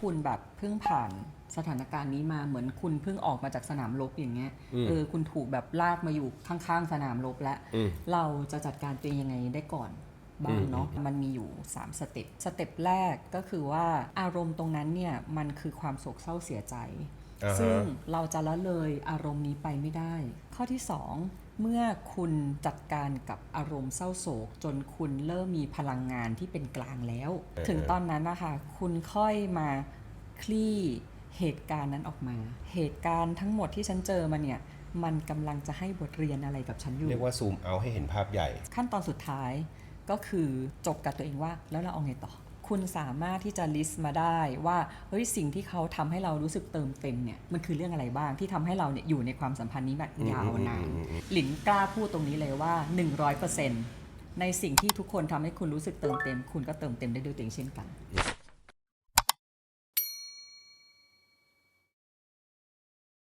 คุณแบบเพิ่งผ่านสถานการณ์นี้มาเหมือนคุณเพิ่งออกมาจากสนามรบอย่างเงี้ยอืมเออคุณถูกแบบลากมาอยู่ข้างๆสนามรบแล้วอืมเราจะจัดการตัวเองยังไงได้ก่อนบ้างเนาะมันมีอยู่ 3 สเต็ปสเต็ปแรกก็คือว่าอารมณ์ตรงนั้นเนี่ยมันคือความโศกเศร้าเสียใจ อ่าฮะซึ่งเราจะละเลยอารมณ์นี้ไปไม่ได้ ข้อที่ 2 เมื่อคุณจัดการกับอารมณ์เศร้าโศก จนคุณเริ่มมีพลังงานที่เป็นกลางแล้วถึงตอนนั้นนะคะคุณค่อยมาคลี่เหตุการณ์นั้นออกมา เหตุการณ์ทั้งหมดที่ฉันเจอมาเนี่ย มันกำลังจะให้บทเรียนอะไรกับฉันอยู่ เรียกว่าซูมเอาให้เห็นภาพใหญ่ ขั้นตอนสุดท้ายก็คือจบกับตัวเองว่าแล้วเราเอาไงต่อ คุณสามารถที่จะลิสต์มาได้ว่าเฮ้ยสิ่งที่เขาทำให้เรารู้สึกเติมเต็มเนี่ยมันคือเรื่องอะไรบ้างที่ทำให้เราเนี่ยอยู่ในความสัมพันธ์นี้แบบยาวนานอืมอืมอืมหลินกล้าพูดตรงนี้เลยว่า 100%ในสิ่งที่ทุกคนทำให้คุณรู้สึกเติมเต็ม คุณก็เติมเต็มได้ด้วยตัวเองเช่นกัน